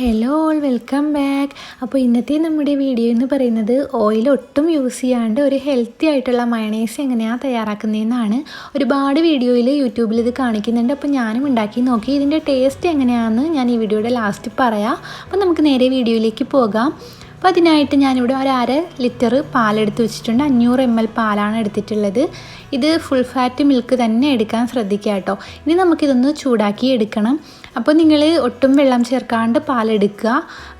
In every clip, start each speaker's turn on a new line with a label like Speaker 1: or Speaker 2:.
Speaker 1: Hello all welcome back അപ്പോൾ ഇന്നത്തെ നമ്മുടെ വീഡിയോ എന്ന് പറയുന്നത് ഓയിൽ ഒട്ടും യൂസ് ചെയ്യാണ്ട് ഒരു ഹെൽത്തി ആയിട്ടുള്ള മയണൈസ് എങ്ങനെയാണ് തയ്യാറാക്കുന്നതെന്നാണ് ഒരുപാട് വീഡിയോയിൽ യൂട്യൂബിൽ ഇത് കാണിക്കുന്നുണ്ട്. അപ്പോൾ ഞാനും ഉണ്ടാക്കി നോക്കി. ഇതിന്റെ ടേസ്റ്റ് എങ്ങനെയാണെന്ന് ഞാൻ ഈ വീഡിയോയുടെ ലാസ്റ്റ് പറയാം. അപ്പോൾ നമുക്ക് നേരെ വീഡിയോയിലേക്ക് പോകാം. അപ്പോൾ അതിനായിട്ട് ഞാനിവിടെ ഒരു അര ലിറ്റർ പാലെടുത്ത് വെച്ചിട്ടുണ്ട്. അഞ്ഞൂറ് എം എൽ പാലാണ് എടുത്തിട്ടുള്ളത്. ഇത് ഫുൾ ഫാറ്റ് മിൽക്ക് തന്നെ എടുക്കാൻ ശ്രദ്ധിക്കുക കേട്ടോ. ഇനി നമുക്കിതൊന്ന് ചൂടാക്കി എടുക്കണം. അപ്പോൾ നിങ്ങൾ ഒട്ടും വെള്ളം ചേർക്കാണ്ട് പാലെടുക്കുക.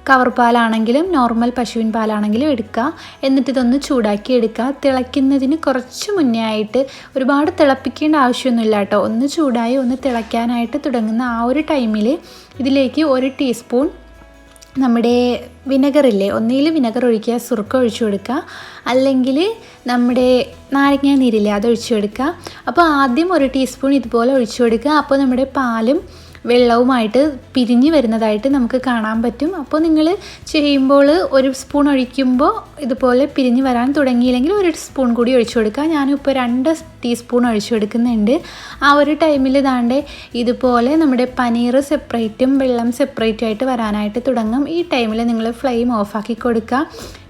Speaker 1: കവർ പാലാണെങ്കിലും നോർമൽ പശുവിൻ പാലാണെങ്കിലും എടുക്കുക എന്നിട്ട് ഇതൊന്ന് ചൂടാക്കി എടുക്കുക തിളയ്ക്കുന്നതിന് കുറച്ച് മുന്നേ ആയിട്ട് ഒരുപാട് തിളപ്പിക്കേണ്ട ആവശ്യമൊന്നുമില്ല കേട്ടോ. ഒന്ന് ചൂടായി ഒന്ന് തിളയ്ക്കാനായിട്ട് തുടങ്ങുന്ന ആ ഒരു ടൈമിൽ ഇതിലേക്ക് ഒരു ടീസ്പൂൺ നമ്മുടെ വിനെഗറില്ലേ ഒന്നുകിൽ വിനെഗർ ഒഴിക്കുക സുറുക്ക ഒഴിച്ചു കൊടുക്കുക. അല്ലെങ്കിൽ നമ്മുടെ നാരങ്ങ നീരില്ലേ അത് ഒഴിച്ചു കൊടുക്കുക. അപ്പോൾ ആദ്യം ഒരു ടീസ്പൂൺ ഇതുപോലെ ഒഴിച്ചു കൊടുക്കുക. അപ്പോൾ നമ്മുടെ പാലും വെള്ളവുമായിട്ട് പിരിഞ്ഞ് വരുന്നതായിട്ട് നമുക്ക് കാണാൻ പറ്റും. അപ്പോൾ നിങ്ങൾ ചെയ്യുമ്പോൾ ഒരു സ്പൂൺ ഒഴിക്കുമ്പോൾ ഇതുപോലെ പിരിഞ്ഞ് വരാൻ തുടങ്ങിയില്ലെങ്കിൽ ഒരു സ്പൂൺ കൂടി ഒഴിച്ചു കൊടുക്കുക. ഞാനിപ്പോൾ രണ്ട് ടീസ്പൂൺ ഒഴിച്ചു കൊടുക്കുന്നുണ്ട്. ആ ഒരു ടൈമിൽ ഇതാണ്ട് ഇതുപോലെ നമ്മുടെ പനീർ സെപ്പറേറ്റും വെള്ളം സെപ്പറേറ്റും ആയിട്ട് വരാനായിട്ട് തുടങ്ങും. ഈ ടൈമിൽ നിങ്ങൾ ഫ്ലെയിം ഓഫാക്കി കൊടുക്കുക.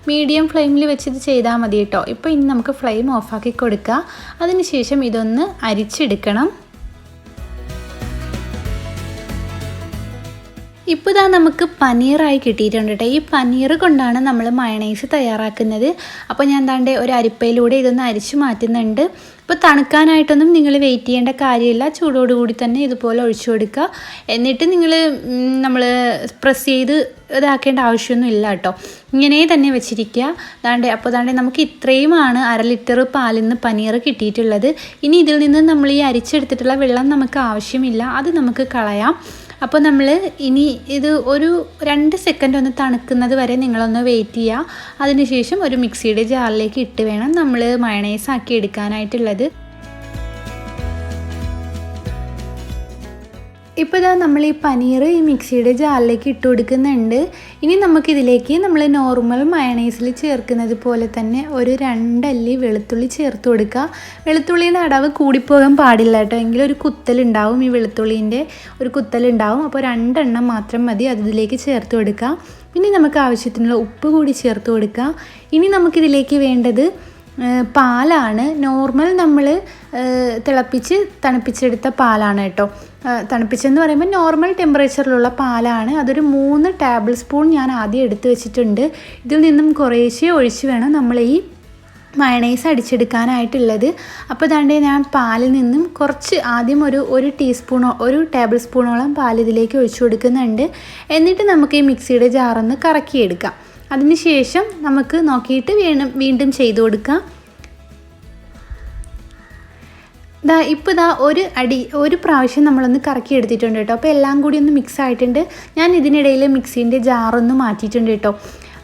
Speaker 1: മീഡിയം ഫ്ലെയിമിൽ വെച്ച് ഇത് ചെയ്താൽ മതി കേട്ടോ. ഇപ്പോൾ ഇനി നമുക്ക് ഫ്ലെയിം ഓഫാക്കി കൊടുക്കുക. അതിനുശേഷം ഇതൊന്ന് അരിച്ചെടുക്കണം. ഇപ്പോൾ ഇതാ നമുക്ക് പനീറായി കിട്ടിയിട്ടുണ്ട് കേട്ടോ ഈ പനീർ കൊണ്ടാണ് നമ്മൾ മയണൈസ് തയ്യാറാക്കുന്നത്. അപ്പോൾ ഞാൻ എന്താണ്ട് ഒരു അരിപ്പയിലൂടെ ഇതൊന്ന് അരിച്ചു മാറ്റുന്നുണ്ട്. ഇപ്പോൾ തണുക്കാനായിട്ടൊന്നും നിങ്ങൾ വെയിറ്റ് ചെയ്യേണ്ട കാര്യമില്ല. ചൂടോടുകൂടി തന്നെ ഇതുപോലെ ഒഴിച്ചു കൊടുക്കുക. എന്നിട്ട് നിങ്ങൾ നമ്മൾ പ്രസ് ചെയ്ത് ഇതാക്കേണ്ട ആവശ്യമൊന്നും ഇല്ല കേട്ടോ ഇങ്ങനെ തന്നെ വെച്ചിരിക്കുക. അതാണ്ട് അപ്പോൾ അതാണ്ട് നമുക്ക് ഇത്രയുമാണ് അര ലിറ്റർ പാലിൽ നിന്ന് പനീർ കിട്ടിയിട്ടുള്ളത്. ഇനി ഇതിൽ നിന്ന് നമ്മൾ ഈ അരിച്ചെടുത്തിട്ടുള്ള വെള്ളം നമുക്ക് ആവശ്യമില്ല. അത് നമുക്ക് കളയാം. അപ്പോൾ നമ്മൾ ഇനി ഇത് ഒരു രണ്ട് സെക്കൻഡ് ഒന്ന് തണുക്കുന്നത് വരെ നിങ്ങളൊന്ന് വെയിറ്റ് ചെയ്യുക അതിനുശേഷം ഒരു മിക്സിയുടെ ജാറിലേക്ക് ഇട്ട് വേണം നമ്മൾ മയണൈസ് ആക്കി എടുക്കാനായിട്ടുള്ളത്. ഇപ്പോൾ ഇതാ നമ്മൾ ഈ പനീർ ഈ മിക്സിയുടെ ജാറിലേക്ക് ഇട്ട് കൊടുക്കുന്നുണ്ട്. ഇനി നമുക്കിതിലേക്ക് നമ്മൾ നോർമൽ മയണൈസിൽ ചേർക്കുന്നത് പോലെ തന്നെ ഒരു രണ്ടല്ലി വെളുത്തുള്ളി ചേർത്ത് കൊടുക്കുക. വെളുത്തുള്ളിയുടെ അടവ് കൂടിപ്പോകാൻ പാടില്ല കേട്ടോ. എങ്കിലും ഒരു കുത്തലുണ്ടാവും ഈ വെളുത്തുള്ളീന്റെ. ഒരു കുത്തലുണ്ടാവും. അപ്പോൾ രണ്ടെണ്ണം മാത്രം മതി. അതിലേക്ക് ചേർത്ത് കൊടുക്കുക. പിന്നെ നമുക്ക് ആവശ്യത്തിനുള്ള ഉപ്പ് കൂടി ചേർത്ത് കൊടുക്കുക. ഇനി നമുക്കിതിലേക്ക് വേണ്ടത് പാലാണ്. നോർമൽ നമ്മൾ തിളപ്പിച്ച് തണുപ്പിച്ചെടുത്ത പാലാണ് കേട്ടോ. തണുപ്പിച്ചെന്ന് പറയുമ്പോൾ നോർമൽ ടെമ്പറേച്ചറിലുള്ള പാലാണ്. അതൊരു മൂന്ന് ടേബിൾ സ്പൂൺ ഞാൻ ആദ്യം എടുത്തു വെച്ചിട്ടുണ്ട്. ഇതിൽ നിന്നും കുറേശ്ശേ ഒഴിച്ച് വേണം നമ്മൾ ഈ മയണൈസ് അടിച്ചെടുക്കാനായിട്ടുള്ളത്. അപ്പോൾ ഇതാണ്ട് ഞാൻ പാലിൽ നിന്നും കുറച്ച് ആദ്യം ഒരു ഒരു ടീസ്പൂണോ ഒരു ടേബിൾ സ്പൂണോളം പാൽ ഇതിലേക്ക് ഒഴിച്ചു കൊടുക്കുന്നുണ്ട്. എന്നിട്ട് നമുക്ക് ഈ മിക്സിയുടെ ജാറൊന്ന് കറക്കിയെടുക്കാം. അതിനുശേഷം നമുക്ക് നോക്കിയിട്ട് വീണ്ടും വീണ്ടും ചെയ്തു കൊടുക്കാം. ദാ ഇപ്പോൾ ഇതാ ഒരു അടി ഒരു പ്രാവശ്യം നമ്മളൊന്ന് കറക്കി എടുത്തിട്ടുണ്ട് കേട്ടോ. അപ്പോൾ എല്ലാം കൂടി ഒന്ന് മിക്സ് ആയിട്ടുണ്ട്. ഞാൻ ഇതിനിടയിൽ മിക്സീന്റെ ജാറൊന്ന് മാറ്റിയിട്ടുണ്ട് കേട്ടോ.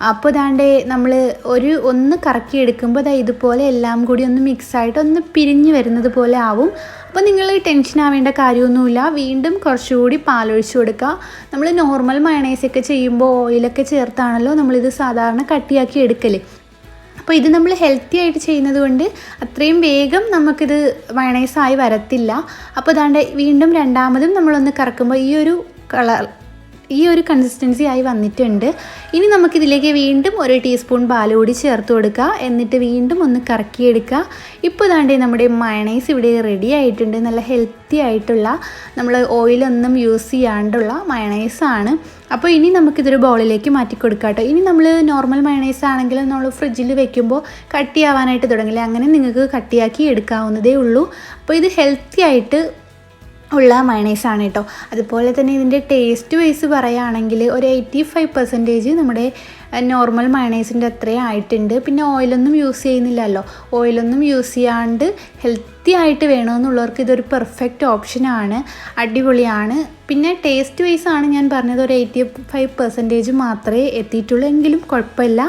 Speaker 1: അപ്പോൾ ഇതാണ്ട് നമ്മൾ ഒരു ഒന്ന് കറക്കി എടുക്കുമ്പോൾ ഇതാ ഇതുപോലെ എല്ലാം കൂടി ഒന്ന് മിക്സായിട്ട് ഒന്ന് പിരിഞ്ഞ് വരുന്നത് പോലെ ആവും. അപ്പോൾ നിങ്ങൾ ടെൻഷൻ ആവേണ്ട കാര്യമൊന്നുമില്ല. വീണ്ടും കുറച്ചുകൂടി പാലൊഴിച്ച് കൊടുക്കുക. നമ്മൾ നോർമൽ മയണൈസൊക്കെ ചെയ്യുമ്പോൾ ഓയിലൊക്കെ ചേർത്താണല്ലോ നമ്മളിത് സാധാരണ കട്ടിയാക്കി എടുക്കൽ അപ്പോൾ ഇത് നമ്മൾ ഹെൽത്തി ആയിട്ട് ചെയ്യുന്നത് കൊണ്ട് അത്രയും വേഗം നമുക്കിത് മയണൈസായി വരത്തില്ല. അപ്പോൾ അതാണ്ട് വീണ്ടും രണ്ടാമതും നമ്മളൊന്ന് കറക്കുമ്പോൾ ഈ ഒരു കളർ ഈ ഒരു കൺസിസ്റ്റൻസി ആയി വന്നിട്ടുണ്ട്. ഇനി നമുക്കിതിലേക്ക് വീണ്ടും ഒരു ടീസ്പൂൺ പാൽ കൂടി ചേർത്ത് കൊടുക്കുക എന്നിട്ട് വീണ്ടും ഒന്ന് കറക്കിയെടുക്കുക ഇപ്പോൾ ഇതാണ്ടേ നമ്മുടെ മയണൈസ് ഇവിടെ റെഡി ആയിട്ടുണ്ട്. നല്ല ഹെൽത്തി ആയിട്ടുള്ള നമ്മൾ ഓയിലൊന്നും യൂസ് ചെയ്യാണ്ടുള്ള മയണൈസാണ് അപ്പോൾ ഇനി നമുക്കിതൊരു ബൗളിലേക്ക് മാറ്റി കൊടുക്കാം കേട്ടോ ഇനി നമ്മൾ നോർമൽ മയണൈസ് ആണെങ്കിൽ നമ്മൾ ഫ്രിഡ്ജിൽ വെക്കുമ്പോൾ കട്ടിയാവാനായിട്ട് തുടങ്ങില്ല. അങ്ങനെ നിങ്ങൾക്ക് കട്ടിയാക്കി എടുക്കാവുന്നതേ ഉള്ളൂ. അപ്പോൾ ഇത് ഹെൽത്തി ആയിട്ട് ഉള്ള മയണൈസാണ് കേട്ടോ അതുപോലെ തന്നെ ഇതിന്റെ ടേസ്റ്റ് വൈസ് പറയുകയാണെങ്കിൽ ഒരു എയ്റ്റി ഫൈവ് പെർസെന്റേജ് നമ്മുടെ നോർമൽ മയണൈസിന്റെ അത്രയും ആയിട്ടുണ്ട്. പിന്നെ ഓയിലൊന്നും യൂസ് ചെയ്യുന്നില്ലല്ലോ. ഓയിലൊന്നും യൂസ് ചെയ്യാണ്ട് ഹെൽത്തി ആയിട്ട് വേണമെന്നുള്ളവർക്ക് ഇതൊരു പെർഫെക്റ്റ് ഓപ്ഷനാണ് അടിപൊളിയാണ്. പിന്നെ ടേസ്റ്റ് വൈസ് ആണ് ഞാൻ പറഞ്ഞത് ഒരു എയ്റ്റി ഫൈവ് പെർസെന്റേജ് മാത്രമേ എത്തിയിട്ടുള്ളൂ. എങ്കിലും കുഴപ്പമില്ല.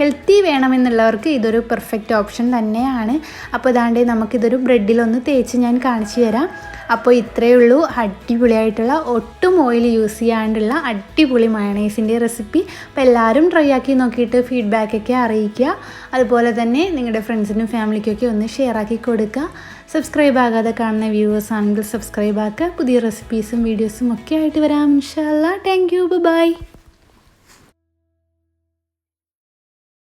Speaker 1: ഹെൽത്തി വേണമെന്നുള്ളവർക്ക് ഇതൊരു പെർഫെക്റ്റ് ഓപ്ഷൻ തന്നെയാണ്. അപ്പോൾ ഇതാണ്ട് നമുക്കിതൊരു ബ്രെഡിലൊന്ന് തേച്ച് ഞാൻ കാണിച്ചു തരാം. അപ്പോൾ ഇത്രയേ ഉള്ളൂ. അടിപൊളിയായിട്ടുള്ള ഒട്ടും ഓയിൽ യൂസ് ചെയ്യാണ്ടുള്ള അടിപൊളി മയണൈസിന്റെ റെസിപ്പി അപ്പോൾ എല്ലാവരും ട്രൈ ആക്കി നോക്കിയിട്ട് ഫീഡ്ബാക്കൊക്കെ അറിയിക്കുക. അതുപോലെ തന്നെ നിങ്ങളുടെ ഫ്രണ്ട്സിനും ഫാമിലിക്കൊക്കെ ഒന്ന് ഷെയർ ആക്കി കൊടുക്കുക. സബ്സ്ക്രൈബ് ആകാതെ കാണുന്ന വ്യൂവേഴ്സ് ആണെങ്കിൽ സബ്സ്ക്രൈബ് ആക്കുക. പുതിയ റെസിപ്പീസും വീഡിയോസും ഒക്കെ ആയിട്ട് വരാം. ഇൻഷാല്ല താങ്ക് യു ബൈ